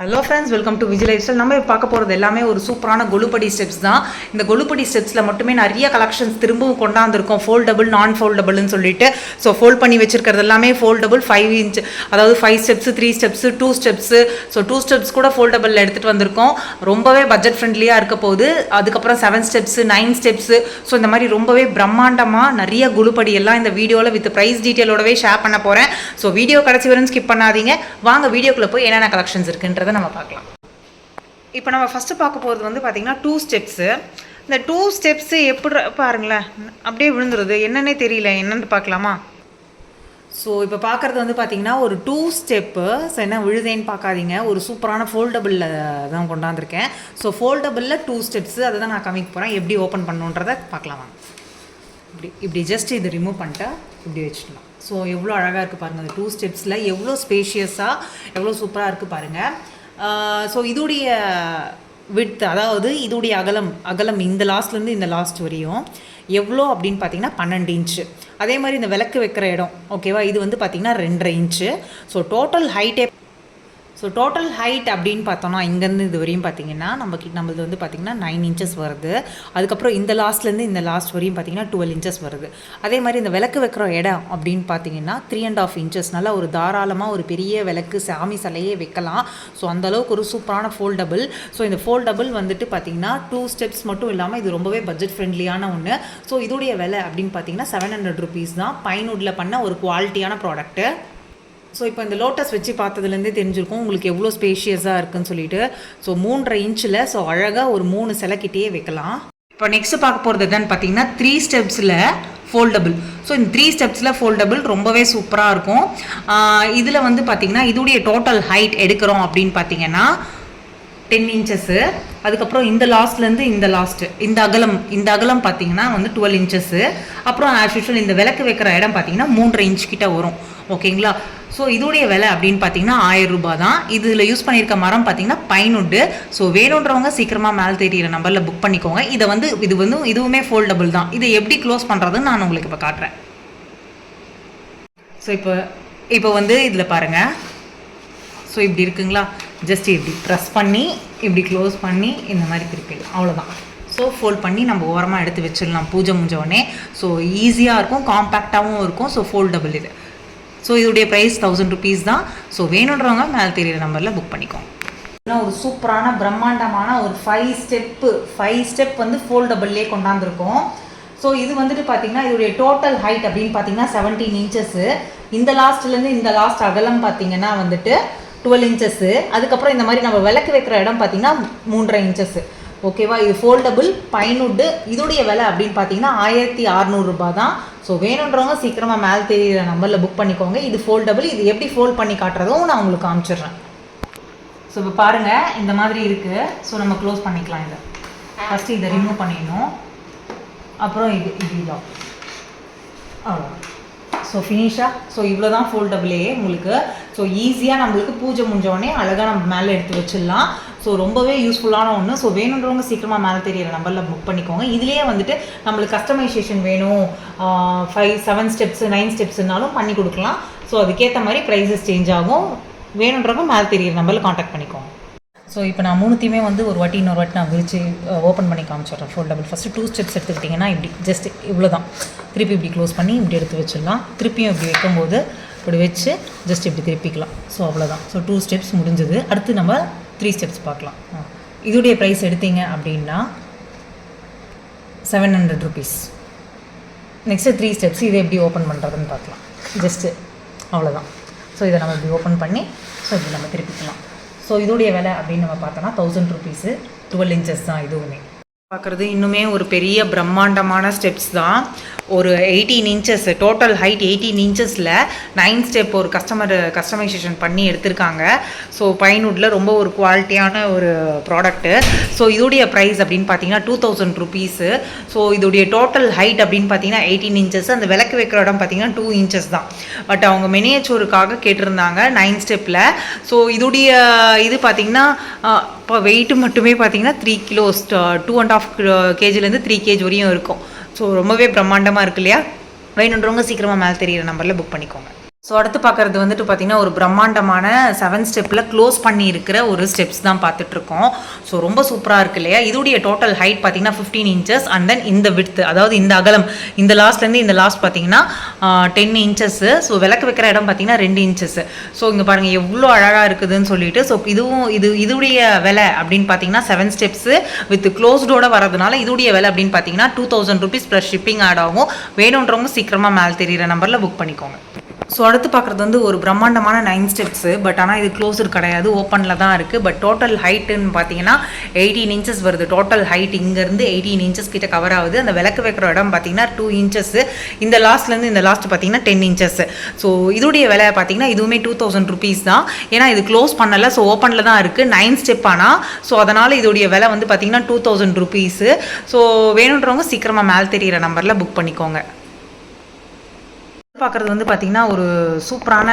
Hello friends welcome to Vijay lifestyle நம்ம பார்க்க போகிறது எல்லாமே ஒரு சூப்பரான கொலுப்படி ஸ்டெப்ஸ் தான். இந்த கொலுப்படி ஸ்டெப்ஸில் மட்டுமே நிறைய கலெக்ஷன்ஸ் திரும்பவும் கொண்டாந்துருக்கோம். ஃபோல்டபுள் நான் ஃபோல்டபுள்னு சொல்லிட்டு. ஸோ ஃபோல்ட் பண்ணி வச்சிருக்கிறது எல்லாமே ஃபோல்டபுள் ஃபைவ் இன்ச் அதாவது five steps three steps two steps so two steps கூட ஃபோல்டபுளில் எடுத்துகிட்டு வந்திருக்கோம். ரொம்பவே பட்ஜெட் ஃப்ரெண்ட்லியாக இருக்க போகுது. அதுக்கப்புறம் seven steps nine steps so இந்த மாதிரி ரொம்பவே பிரம்மாண்டமாக நிறைய குலுப்படி எல்லாம் இந்த வீடியோவில் வித் ப்ரைஸ் டீட்டெயிலோடவே ஷேர் பண்ண போகிறேன் ஸோ வீடியோ கடைசி வரையும் ஸ்கிப் பண்ணாதீங்க. வாங்க வீடியோக்குள்ளே போய் என்னென்ன கலெக்ஷன்ஸ் இருக்குன்றதை நம்ம பார்க்கலாம். இப்போ நம்ம ஃபஸ்ட்டு பார்க்க போகிறது வந்து பார்த்திங்கன்னா டூ ஸ்டெப்ஸு இந்த டூ ஸ்டெப்ஸு எப்படி பாருங்களேன் அப்படியே விழுந்துருது. என்னன்னே தெரியல. என்னென்னு பார்க்கலாமா? ஸோ இப்போ பார்க்குறது வந்து பார்த்திங்கன்னா ஒரு டூ ஸ்டெப்பு ஸோ என்ன விழுதேன்னு பார்க்காதீங்க. ஒரு சூப்பரான ஃபோல்டபுளில் தான் கொண்டாந்துருக்கேன். ஸோ ஃபோல்டபுளில் டூ ஸ்டெப்ஸு அதை தான் நான் காமிக்க போகிறேன் எப்படி ஓப்பன் பண்ணுன்றதை பார்க்கலாம் இப்படி இப்படி ஜஸ்ட் இது ரிமூவ் பண்ணிட்டு இப்படி வச்சுக்கலாம். ஸோ எவ்வளோ அழகாக இருக்குது பாருங்கள் அந்த டூ ஸ்டெப்ஸில் எவ்வளோ ஸ்பேஷியஸாக எவ்வளோ சூப்பராக இருக்குது பாருங்கள் ஸோ இதோடைய விட்த் அதாவது இதோடைய அகலம் அகலம் இந்த லாஸ்ட்லேருந்து இந்த லாஸ்ட் வரையும் எவ்வளோ அப்படின்னு பார்த்தீங்கன்னா பன்னெண்டு இன்ச்சு அதே மாதிரி இந்த விளக்கு வைக்கிற இடம் ஓகேவா இது வந்து பார்த்திங்கன்னா ரெண்டரை இன்ச்சு ஸோ டோட்டல் ஹைட்டே ஸோ டோட்டல் ஹைட் அப்படின்னு பார்த்தோம்னா இங்கேருந்து இது வரையும் பார்த்தீங்கன்னா நம்ம கிட்ட நம்மளது வந்து பார்த்தீங்கன்னா நைன் இன்ச்சஸ் வருது. அதுக்கப்புறம் இந்த லாஸ்ட்லேருந்து இந்த லாஸ்ட் வரையும் பார்த்தீங்கன்னா டுவெல் இன்ச்சஸ் வருது. அதே மாதிரி இந்த விளக்கு வைக்கிற இடம் அப்படின்னு பார்த்தீங்கன்னா த்ரீ அண்ட் ஆஃப் இன்ச்சஸ் நல்லா ஒரு தாராளமாக ஒரு பெரிய விளக்கு சாமி சிலையே வைக்கலாம். ஸோ அந்த அளவுக்கு ஒரு சூப்பரான ஃபோல்டபுள் ஸோ இந்த ஃபோல்டபுள் வந்துட்டு பார்த்தீங்கன்னா டூ ஸ்டெப்ஸ் மட்டும் இல்லாமல் இது ரொம்பவே பட்ஜெட் ஃப்ரெண்ட்லியான ஒன்று ஸோ இதோடைய விலை அப்படின்னு பார்த்தீங்கன்னா செவன் ஹண்ட்ரட் ருபீஸ் தான். பைன்வுட்டில் பண்ண ஒரு குவாலிட்டியான ப்ராடக்ட்டு ஸோ இப்போ இந்த லோட்டஸ் வச்சு பார்த்ததுலேருந்தே தெரிஞ்சிருக்கும் உங்களுக்கு எவ்வளோ ஸ்பேஷியஸாக இருக்குன்னு சொல்லிட்டு. ஸோ மூன்றரை இன்ச்சில் ஸோ அழகாக ஒரு மூணு சிலக்கிட்டே வைக்கலாம். இப்போ நெக்ஸ்ட் பார்க்க போகிறது என்னன்னு பார்த்தீங்கன்னா த்ரீ ஸ்டெப்ஸில் ஃபோல்டபுள் ஸோ இந்த த்ரீ ஸ்டெப்ஸில் ஃபோல்டபுள் ரொம்பவே சூப்பராக இருக்கும். இதில் வந்து பார்த்தீங்கன்னா இதோடைய டோட்டல் ஹைட் எடுக்கிறோம் அப்படின்னு பார்த்தீங்கன்னா டென் இன்ச்சஸ்ஸு அதுக்கப்புறம் இந்த லாஸ்ட்லேருந்து இந்த லாஸ்ட்டு இந்த அகலம் இந்த அகலம் பார்த்தீங்கன்னா வந்து டுவெல் இன்ச்சஸ்ஸு அப்புறம் ஆஸ் யூஷுவல் இந்த விளக்கு வைக்கிற இடம் பார்த்தீங்கன்னா மூன்றரை இன்ச் கிட்ட வரும். ஓகேங்களா ஸோ இதோடைய விலை அப்படின்னு பார்த்தீங்கன்னா ஆயிரம் ரூபாய் தான். இதில் யூஸ் பண்ணியிருக்க மரம் பார்த்தீங்கன்னா பைனுட்டு ஸோ வேணுன்றவங்க சீக்கிரமாக மேலே தெரியிற நம்பரில் புக் பண்ணிக்கோங்க. இதை வந்து இது வந்து இதுவுமே ஃபோல்டபுள் தான். இதை எப்படி க்ளோஸ் பண்ணுறதுன்னு நான் உங்களுக்கு இப்போ காட்டுறேன். ஸோ இப்போ இப்போ வந்து இதில் பாருங்கள் ஸோ இப்படி இருக்குங்களா? ஜஸ்ட் இப்படி ப்ரெஸ் பண்ணி இப்படி க்ளோஸ் பண்ணி இந்த மாதிரி திருப்பிடலாம் அவ்வளோதான் ஸோ ஃபோல்ட் பண்ணி நம்ம ஓரமாக எடுத்து வச்சிடலாம். பூஜை முடிஞ்சவொடனே ஸோ ஈஸியாக இருக்கும் காம்பேக்டாகவும் இருக்கும். ஸோ ஃபோல்டபுள் இது. ஸோ இதோடைய ப்ரைஸ் தௌசண்ட் ருபீஸ் தான். ஸோ வேணுன்றவங்க மேலே தெரியிற நம்பரில் புக் பண்ணிக்கோங்க ஏன்னா ஒரு சூப்பரான பிரம்மாண்டமான ஒரு ஃபைவ் ஸ்டெப்பு ஃபைவ் ஸ்டெப் வந்து ஃபோல்டபுள்லேயே கொண்டாந்துருக்கோம். ஸோ இது வந்துட்டு பார்த்தீங்கன்னா இதோடைய டோட்டல் ஹைட் அப்படின்னு பார்த்தீங்கன்னா செவன்டீன் இன்ச்சஸ்ஸு இந்த லாஸ்ட்லேருந்து இந்த லாஸ்ட் அகலம் பார்த்தீங்கன்னா வந்துட்டு டுவெல் இன்ச்சஸ்ஸு அதுக்கப்புறம் இந்த மாதிரி நம்ம விளக்கு வைக்கிற இடம் பார்த்தீங்கன்னா மூன்றரை இன்ச்சஸ்ஸு ஓகேவா இது ஃபோல்டபுள் பைனுட்டு இதோடைய விலை அப்படின்னு பார்த்தீங்கன்னா ஆயிரத்தி அறநூறுரூபா தான் ஸோ வேணுன்றவங்க சீக்கிரமாக மேலே தெரியிற நம்பரில் புக் பண்ணிக்கோங்க. இது ஃபோல்டபுள் இது எப்படி ஃபோல்ட் பண்ணி காட்டுறதும் நான் உங்களுக்கு காமிச்சிடுறேன். ஸோ இப்போ பாருங்கள் இந்த மாதிரி இருக்குது ஸோ நம்ம க்ளோஸ் பண்ணிக்கலாம் இதை. ஃபஸ்ட்டு இதை ரிமூவ் பண்ணிடணும். அப்புறம் இது இது அவ்வளோ ஸோ ஃபினிஷாக ஸோ இவ்வளோ தான் ஃபோல்டபுளே உங்களுக்கு. ஸோ ஈஸியாக நம்மளுக்கு பூஜை முடிஞ்சோடனே அழகாக நம்ம மேலே எடுத்து வச்சிடலாம். ஸோ ரொம்பவே யூஸ்ஃபுல்லான ஒன்று ஸோ வேணுன்றவங்க சீக்கிரமாக மேலே தெரியிற நம்பரில் புக் பண்ணிக்கோங்க. இதுலேயே வந்துட்டு நம்மளுக்கு கஸ்டமைசேஷன் வேணும். ஃபைவ் செவன் ஸ்டெப்ஸு நைன் ஸ்டெப்ஸ்னாலும் பண்ணி கொடுக்கலாம். ஸோ அதுக்கேற்ற மாதிரி ப்ரைஸஸ் சேஞ்ச் ஆகும். வேணுன்றவங்க மேலே தெரியிற நம்பரில் காண்டாக்ட் பண்ணிக்கோங்க. ஸோ இப்போ நான் மூணுத்தையுமே வந்து ஒரு வாட்டி இன்னொரு வாட்டி நான் விரிச்சு ஓப்பன் பண்ணி காமிச்சிடுறேன். ஃபோல்டபுள் ஃபஸ்ட்டு டூ ஸ்டெப்ஸ் எடுத்துக்கிட்டிங்கன்னா இப்படி ஜஸ்ட் இவ்வளோ தான் திருப்பி இப்படி க்ளோஸ் பண்ணி இப்படி எடுத்து வச்சிடலாம். திருப்பியும் இப்படி வைக்கும்போது இப்படி வச்சு ஜஸ்ட் இப்படி திருப்பிக்கலாம். ஸோ அவ்வளோதான் ஸோ டூ ஸ்டெப்ஸ் முடிஞ்சது. அடுத்து நம்ம த்ரீ ஸ்டெப்ஸ் பார்க்கலாம். ஆ. இதோடைய ப்ரைஸ் எடுத்தீங்க அப்படின்னா seven hundred rupees next three steps இதை எப்படி ஓப்பன் பண்ணுறதுன்னு பார்க்கலாம். ஜஸ்ட்டு அவ்வளோதான் ஸோ இதை நம்ம இப்படி ஓப்பன் பண்ணி ஸோ இப்படி நம்ம திருப்பிக்கலாம். ஸோ இதோடைய விலை அப்படின்னு நம்ம பார்த்தோன்னா தௌசண்ட் ருபீஸு டுவெல் இன்ச்சஸ் தான் இதுவுமே. பார்க்குறது இன்னுமே ஒரு பெரிய பிரம்மாண்டமான ஸ்டெப்ஸ் தான். ஒரு eighteen inches total height eighteen இன்ச்சஸில் nine step ஒரு கஸ்டமர் கஸ்டமைசேஷன் பண்ணி எடுத்திருக்காங்க. ஸோ பைன்வுட்டில் ரொம்ப ஒரு குவாலிட்டியான ஒரு ப்ராடக்ட்டு ஸோ இதோடைய ப்ரைஸ் அப்படின்னு பார்த்தீங்கன்னா டூ தௌசண்ட் ருபீஸு ஸோ இதோடைய டோட்டல் ஹைட் அப்படின்னு பார்த்தீங்கன்னா எயிட்டீன் இன்ச்சஸ் அந்த விளக்கு வைக்கிற இடம் பார்த்தீங்கன்னா டூ இன்ச்சஸ் தான். பட் அவங்க மினியேச்சூருக்காக கேட்டிருந்தாங்க நைன் ஸ்டெப்பில் ஸோ இதோடைய இது பார்த்தீங்கன்னா இப்போ வெயிட்டு மட்டுமே பார்த்தீங்கன்னா three kilos two and half கேஜிலேருந்து three KG வரையும் இருக்கும். ஸோ ரொம்பவே பிரம்மாண்டமாக இருக்கு இல்லையா? வேணுன்றவங்க சீக்கிரமாக மேலே தெரியிற நம்பரில் புக் பண்ணிக்கோங்க. ஸோ அடுத்து பார்க்குறது வந்துட்டு பார்த்தீங்கன்னா ஒரு பிரம்மாண்டமான செவன் ஸ்டெப்பில் க்ளோஸ் பண்ணி இருக்கிற ஒரு ஸ்டெப்ஸ் தான் பார்த்துட்ருக்கோம். ஸோ ரொம்ப சூப்பராக இருக்கு இல்லையா? இதோடைய டோட்டல் ஹைட் பார்த்தீங்கன்னா ஃபிஃப்டீன் இன்ச்சஸ் அண்ட் தென் இந்த விட்த் அதாவது இந்த அகலம் இந்த லாஸ்ட்லேருந்து இந்த லாஸ்ட் பார்த்தீங்கன்னா டென் இன்ச்சஸ்ஸு ஸோ விளக்கு வைக்கிற இடம் பார்த்தீங்கன்னா ரெண்டு இன்ச்சஸ் ஸோ இங்கே பாருங்கள் எவ்வளோ அழகாக இருக்குதுன்னு சொல்லிட்டு ஸோ இதுவும் இது இதுடைய விலை அப்படின்னு பார்த்தீங்கன்னா செவன் ஸ்டெப்ஸு வித் க்ளோஸ்டோட வரதுனால இதுடைய விலை அப்படின்னு பார்த்தீங்கன்னா two thousand rupees plus shipping add ஆகும். வேணுன்றவங்க சீக்கிரமாக மேலே தெரியிற நம்பரில் புக் பண்ணிக்கோங்க. ஸோ அடுத்து பார்க்குறது வந்து ஒரு பிரம்மாண்டமான நைன் ஸ்டெப்ஸு பட் ஆனால் இது க்ளோஸர் கிடையாது ஓப்பனில் தான் இருக்குது பட் டோட்டல் ஹைட்டுன்னு பார்த்தீங்கன்னா எயிட்டீன் இன்ச்சஸ் வருது. டோட்டல் ஹைட் இங்கேருந்து எயிட்டீன் இன்ச்சஸ் கிட்ட கவர் ஆகுது. அந்த விளக்கு வைக்கிற இடம் பார்த்தீங்கன்னா டூ இன்ச்சஸ்ஸு இந்த லாஸ்ட்லேருந்து இந்த லாஸ்ட் பார்த்தீங்கன்னா டென் இன்ச்சஸ் ஸோ இதோடைய விலை பார்த்தீங்கன்னா இதுவுமே டூ தௌசண்ட் ருபீஸ் தான். ஏன்னா இது க்ளோஸ் பண்ணலை ஸோ ஓப்பனில் தான் இருக்குது நைன் ஸ்டெப் ஆனால் ஸோ அதனால் இதோடைய விலை வந்து பார்த்தீங்கன்னா டூ தௌசண்ட் ருபீஸு ஸோ வேணுன்றவங்க சீக்கிரமாக மேல் தெரிகிற நம்பரில் புக் பண்ணிக்கோங்க. பார்க்குறது வந்து பார்த்திங்கன்னா ஒரு சூப்பரான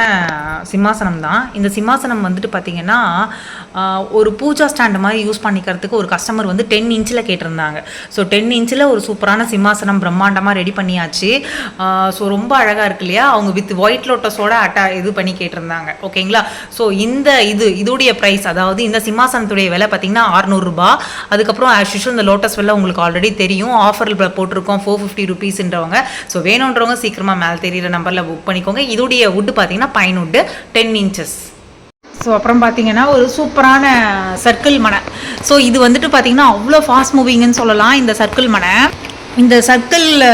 சிம்மாசனம் தான் இந்த சிம்மாசனம் வந்துட்டு பார்த்திங்கன்னா ஒரு பூஜா ஸ்டாண்டு மாதிரி யூஸ் பண்ணிக்கிறதுக்கு ஒரு கஸ்டமர் வந்து டென் இன்ச்சில் கேட்டிருந்தாங்க. ஸோ டென் இன்ச்சில் ஒரு சூப்பரான சிம்மாசனம் பிரம்மாண்டமாக ரெடி பண்ணியாச்சு. ஸோ ரொம்ப அழகாக இருக்கு இல்லையா? அவங்க வித் ஒயிட் லோட்டஸோட அட்டா இது பண்ணி கேட்டிருந்தாங்க. ஓகேங்களா ஸோ இந்த இது இதோடைய ப்ரைஸ் அதாவது இந்த சிம்மாசனத்துடைய விலை பார்த்திங்கன்னா அறநூறுபா அதுக்கப்புறம் ஆஸ் இந்த லோட்டஸ் விலை உங்களுக்கு ஆல்ரெடி தெரியும். ஆஃபரில் போட்டிருக்கோம் ஃபோர் ஃபிஃப்டி ருபீஸ்ன்றவங்க ஸோ வேணுன்றவங்க சீக்கிரமாக மேலே தெரியல நம்பரில் புக் பண்ணிக்கோங்க. இதோடைய வுட்டு பார்த்தீங்கன்னா pine wood ten inches so அப்புறம் பார்த்தீங்கன்னா ஒரு சூப்பரான சர்க்கிள் மனை. ஸோ இது வந்துட்டு பார்த்தீங்கன்னா அவ்வளோ ஃபாஸ்ட் மூவிங்னு சொல்லலாம் இந்த சர்க்கிள் மனை. இந்த சர்க்கிளில்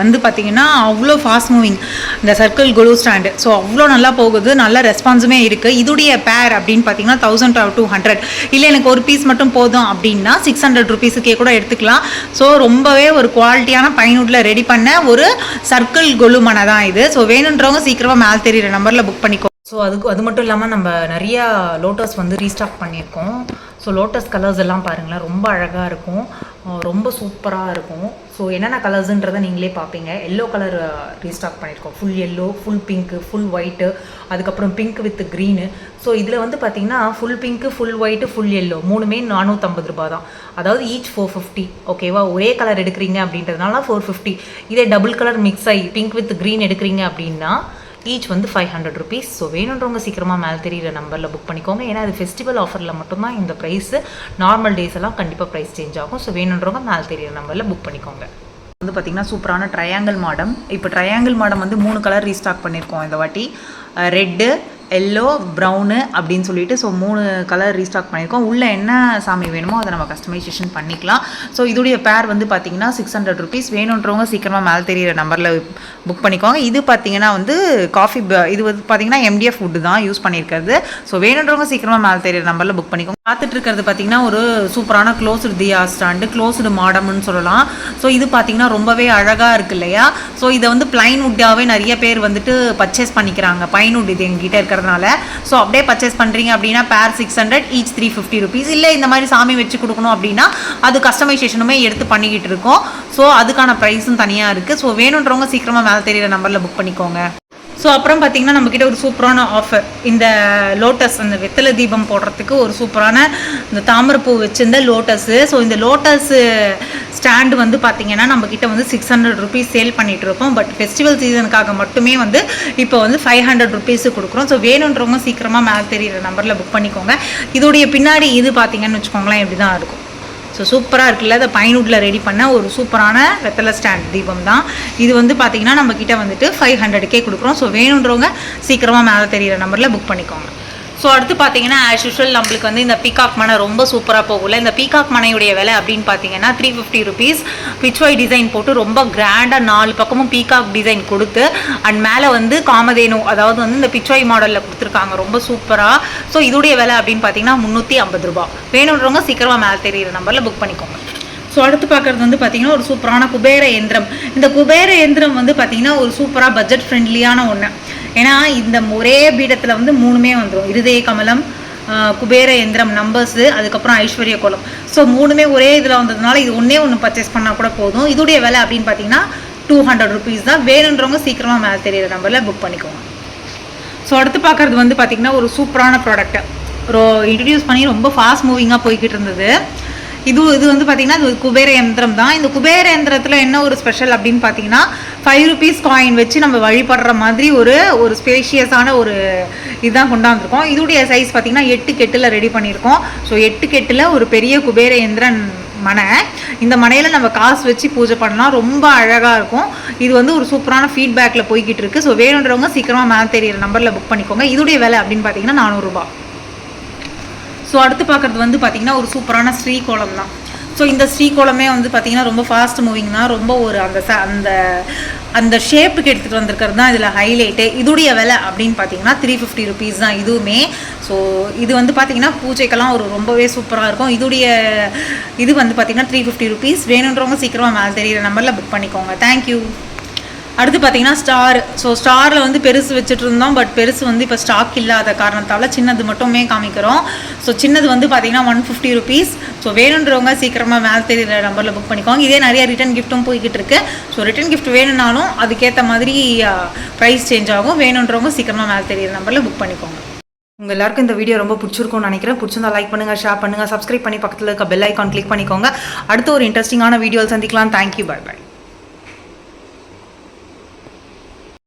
வந்து பார்த்திங்கன்னா அவ்வளோ ஃபாஸ்ட் மூவிங் இந்த சர்க்கிள் குளூ ஸ்டாண்டு ஸோ அவ்வளோ நல்லா போகுது நல்ல ரெஸ்பான்ஸுமே இருக்குது இதுடைய பேர் அப்படின்னு பார்த்தீங்கன்னா தௌசண்ட் டூ ஹண்ட்ரட் இல்லை எனக்கு ஒரு பீஸ் மட்டும் போதும் அப்படின்னா சிக்ஸ் ஹண்ட்ரட் ருபீஸுக்கே கூட எடுத்துக்கலாம். ஸோ ரொம்பவே ஒரு குவாலிட்டியான பயனுள்ள ரெடி பண்ண ஒரு சர்க்கிள் கொலு மனை தான் இது. ஸோ வேணுன்றவங்க சீக்கிரமாக மேல் தெரியிற நம்பரில் புக் பண்ணிக்கோ. ஸோ அதுக்கு அது மட்டும் இல்லாமல் நம்ம நிறையா லோட்டஸ் வந்து ரீஸ்டாக் பண்ணியிருக்கோம். ஸோ லோட்டஸ் கலர்ஸ் எல்லாம் பாருங்களேன் ரொம்ப அழகாக இருக்கும். ரொம்ப சூப்பராக இருக்கும். ஸோ என்னென்ன கலர்ஸுன்றதை நீங்களே பார்ப்பீங்க. எல்லோ கலர் ரீஸ்டாக் பண்ணியிருக்கோம். Full yellow full pink full white அதுக்கப்புறம் பிங்க் வித் க்ரீனு ஸோ இதில் வந்து பார்த்தீங்கன்னா full pink full white full yellow மூணுமே நானூற்றம்பது ரூபா தான். அதாவது ஈச் ஃபோர் ஃபிஃப்டி ஓகேவா ஒரே கலர் எடுக்கிறீங்க அப்படின்றதுனால ஃபோர் ஃபிஃப்டி இதே டபுள் கலர் மிக்ஸ் ஆகி பிங்க் வித் க்ரீன் எடுக்கிறீங்க அப்படின்னா ஈச் வந்து ஃபைவ் ஹண்ட்ரட் ருபீஸ் ஸோ வேணுன்றவங்க சீக்கிரமாக மேலே தெரியிற நம்பரில் புக் பண்ணிக்கோங்க. ஏன்னா அது ஃபெஸ்டிவல் ஆஃபரில் மட்டும்தான் இந்த ப்ரைஸு நார்மல் டேஸ் எல்லாம் கண்டிப்பாக ப்ரைஸ் சேஞ்ச் ஆகும். ஸோ வேணுன்றவங்க மேலே தெரியிற நம்பரில் புக் பண்ணிக்கோங்க. வந்து பார்த்திங்கன்னா சூப்பரான ட்ரையாங்கிள் மாடம். இப்போ ட்ரையாங்கிள் மாடம் வந்து மூணு கலர் ரீஸ்டாக் பண்ணியிருக்கோம் இந்த வாட்டி. ரெட்டு எல்லோ ப்ரௌனு அப்படின்னு சொல்லிட்டு ஸோ மூணு கலர் ரீஸ்டாக் பண்ணியிருக்கோம். உள்ளே என்ன சாமி வேணுமோ அதை நம்ம கஸ்டமைசேஷன் பண்ணிக்கலாம். ஸோ இதோடைய பேர் வந்து பார்த்தீங்கன்னா சிக்ஸ் ஹண்ட்ரட் ருபீஸ் வேணுன்றவங்க சீக்கிரமாக மேலே தெரியிற நம்பரில் புக் பண்ணிக்கோங்க. இது பார்த்தீங்கன்னா வந்து காஃபி இது வந்து பார்த்தீங்கன்னா எம்டிஎஃப் ஃபுட்டு தான் யூஸ் பண்ணியிருக்கிறது. ஸோ வேணுன்றவங்க சீக்கிரமாக மேலே தெரியிற நம்பரில் புக் பண்ணிக்கோங்க. பார்த்துட்டு இருக்கிறது பார்த்தீங்கன்னா ஒரு சூப்பரான க்ளோஸ்டு தியா ஸ்டாண்டு க்ளோஸ்டு மாடம்னு சொல்லலாம். ஸோ இது பார்த்தீங்கன்னா ரொம்பவே அழகாக இருக்கு இல்லையா? ஸோ இதை வந்து பிளைன்வுட்டாகவே நிறைய பேர் வந்துட்டு பர்ச்சேஸ் பண்ணிக்கிறாங்க. பைன்வுட் இது எங்ககிட்ட இருக்கிறதுனால. ஸோ அப்படியே பர்ச்சேஸ் பண்ணுறீங்க அப்படின்னா pair six hundred each three fifty rupees இல்லை இந்த மாதிரி சாமி வச்சு கொடுக்கணும் அப்படின்னா அது கஸ்டமைசேஷனுமே எடுத்து பண்ணிக்கிட்டு இருக்கோம். ஸோ அதுக்கான ப்ரைஸும் தனியாக இருக்குது ஸோ வேணுன்றவங்க சீக்கிரமாக மேலே தெரியிற நம்பரில் புக் பண்ணிக்கோங்க. ஸோ அப்புறம் பார்த்தீங்கன்னா நம்மக்கிட்ட ஒரு சூப்பரான ஆஃபர் இந்த லோட்டஸ் அந்த வெத்தலை தீபம் போடுறதுக்கு ஒரு சூப்பரான இந்த தாமரைப்பூ வச்சுருந்த லோட்டஸு ஸோ இந்த லோட்டஸு ஸ்டாண்டு வந்து பார்த்திங்கன்னா நம்மக்கிட்ட வந்து சிக்ஸ் ஹண்ட்ரட் ருபீஸ் சேல் பண்ணிட்டு இருக்கோம். பட் ஃபெஸ்டிவல் சீசனுக்காக மட்டுமே வந்து இப்போ வந்து ஃபைவ் ஹண்ட்ரட் ருபீஸு கொடுக்குறோம். ஸோ வேணுன்றவங்க சீக்கிரமாக மேலே தெரியிற நம்பரில் புக் பண்ணிக்கோங்க. இதோடைய பின்னாடி இது பார்த்தீங்கன்னு வச்சுக்கோங்களேன் இப்படி தான் இருக்கும். ஸோ சூப்பராக இருக்குல்ல? அதை பைனூட்டில் ரெடி பண்ண ஒரு சூப்பரான வெத்தலை ஸ்டாண்ட் தீபம் தான் இது வந்து பார்த்தீங்கன்னா நம்ம வந்துட்டு ஃபைவ் ஹண்ட்ரடுக்கே கொடுக்குறோம். ஸோ வேணுன்றவங்க சீக்கிரமாக மேலே தெரியிற நம்பரில் புக் பண்ணிக்கோங்க. ஸோ அடுத்து பார்த்தீங்கன்னா ஆஸ் யூஷுவல் நம்மளுக்கு வந்து இந்த பீகாக் மனை ரொம்ப சூப்பராக போகல இந்த பீகாக் மனையுடைய விலை அப்படின்னு பார்த்தீங்கன்னா three fifty rupees Pichwai design போட்டு ரொம்ப கிராண்டாக நாலு பக்கமும் பீகாக் டிசைன் கொடுத்து அண்ட் மேலே வந்து காமதேனு அதாவது வந்து இந்த பிச்வாய் மாடலில் கொடுத்துருக்காங்க. ரொம்ப சூப்பராக ஸோ இதோடைய விலை அப்படின்னு பார்த்தீங்கன்னா முந்நூற்றி ஐம்பது ரூபா. வேணுன்றவங்க சீக்கிரமாக மேலே தெரியிற நம்பரில் புக் பண்ணிக்கோங்க. ஸோ அடுத்து பார்க்குறது வந்து பார்த்தீங்கன்னா ஒரு சூப்பரான குபேர எந்திரம். இந்த குபேர எந்திரம் வந்து பார்த்தீங்கன்னா ஒரு சூப்பராக பட்ஜெட் ஃப்ரெண்ட்லியான ஒன்று ஏன்னா இந்த ஒரே பீடத்தில் வந்து மூணுமே வந்துடும் இருதய கமலம் ஆஹ் குபேர எந்திரம் நம்பர்ஸு அதுக்கப்புறம் ஐஸ்வர்ய கோலம். ஸோ மூணுமே ஒரே இதில் வந்ததுனால இது ஒன்றே ஒன்று பர்ச்சேஸ் பண்ணால் கூட போதும். இதோடைய விலை அப்படின்னு பார்த்தீங்கன்னா டூ ஹண்ட்ரட் ருபீஸ் தான். வேணுன்றவங்க சீக்கிரமாக மேலே தெரியிற நம்பரில் புக் பண்ணிக்கோங்க. ஸோ அடுத்து பார்க்குறது வந்து பார்த்திங்கன்னா ஒரு சூப்பரான ப்ராடக்ட்டு ஒரு இன்ட்ரடியூஸ் பண்ணி ரொம்ப ஃபாஸ்ட் மூவிங்காக போய்கிட்டு இருந்தது. இது இது வந்து பார்த்திங்கன்னா இது குபேர யந்திரம் தான். இந்த குபேர யந்திரத்தில் என்ன ஒரு ஸ்பெஷல் அப்படின்னு பார்த்தீங்கன்னா ஃபைவ் ருபீஸ் காயின் வச்சு நம்ம வழிபடுற மாதிரி ஒரு ஒரு ஸ்பேஷியஸான ஒரு இதுதான் கொண்டாந்துருக்கோம். இதோடைய சைஸ் பார்த்தீங்கன்னா எட்டு கெட்டில் ரெடி பண்ணியிருக்கோம் ஸோ எட்டு கெட்டில் ஒரு பெரிய குபேர இயந்திரன் மனை. இந்த மனையில் நம்ம காசு வச்சு பூஜை பண்ணலாம். ரொம்ப அழகாக இருக்கும். இது வந்து ஒரு சூப்பரான ஃபீட்பேக்கில் போய்கிட்டு இருக்குது ஸோ வேணுன்றவங்க சீக்கிரமாக மேலே தெரியிற நம்பரில் புக் பண்ணிக்கோங்க. இதோடைய விலை அப்படின்னு பார்த்தீங்கன்னா நானூறுரூபா ஸோ அடுத்து பார்க்குறது வந்து பார்த்திங்கன்னா ஒரு சூப்பரான ஸ்ரீகோலம் தான். ஸோ இந்த ஸ்ரீகோலமே வந்து பார்த்திங்கன்னா ரொம்ப ஃபாஸ்ட் மூவிங் தான் ரொம்ப ஒரு அந்த ச அந்த அந்த ஷேப்புக்கு எடுத்துகிட்டு வந்திருக்கிறது தான் இதில் ஹைலைட்டு இதுடைய விலை அப்படின்னு பார்த்தீங்கன்னா த்ரீ ஃபிஃப்டி ருபீஸ் தான் இதுவுமே. ஸோ இது வந்து பார்த்திங்கன்னா பூஜைக்கெல்லாம் ஒரு ரொம்பவே சூப்பராக இருக்கும். இதுடைய இது வந்து பார்த்திங்கன்னா த்ரீ ஃபிஃப்டி ருபீஸ் வேணுன்றவங்க சீக்கிரமாக மேலே தெரியிற நம்பரில் புக் பண்ணிக்கோங்க. தேங்க்யூ அடுத்து பார்த்தீங்கன்னா ஸ்டார் ஸோ ஸ்டாரில் வந்து பெருசு வச்சுட்டு இருந்தோம் பட் பெருசு வந்து இப்போ ஸ்டாக் இல்லாத காரணத்தால் சின்னது மட்டுமே காமிக்கிறோம். ஸோ சின்னது வந்து பார்த்தீங்கன்னா ஒன் ஃபிஃப்டி ருபீஸ் ஸோ வேணுன்றவங்க சீக்கிரமாக மேலே தெரியுற நம்பரில் புக் பண்ணிக்கோங்க. இதே நிறைய ரிட்டன் கிஃப்ட்டும் போய்கிட்டு இருக்கு. ஸோ ரிட்டன் கிஃப்ட் வேணும்னாலும் அதுக்கேற்ற மாதிரி ப்ரைஸ் சேஞ்ச் ஆகும். வேணுன்றவங்க சீக்கிரமாக மேலே தெரியுற நம்பரில் புக் பண்ணிக்கோங்க. உங்கள் எல்லாருக்கும் இந்த வீடியோ ரொம்ப பிடிச்சிருக்கும்னு நினைக்கிறேன். பிடிச்சிருந்தா லைக் பண்ணுங்கள் ஷேர் பண்ணுங்கள் சப்ஸ்கிரைப் பண்ணி பக்கத்தில் இருக்க பெல் ஐக்கான் கிளிக் பண்ணிக்கோங்க. அடுத்த ஒரு இன்ட்ரெஸ்டிங்கான வீடியோ சந்திக்கலாம். Thank you bye by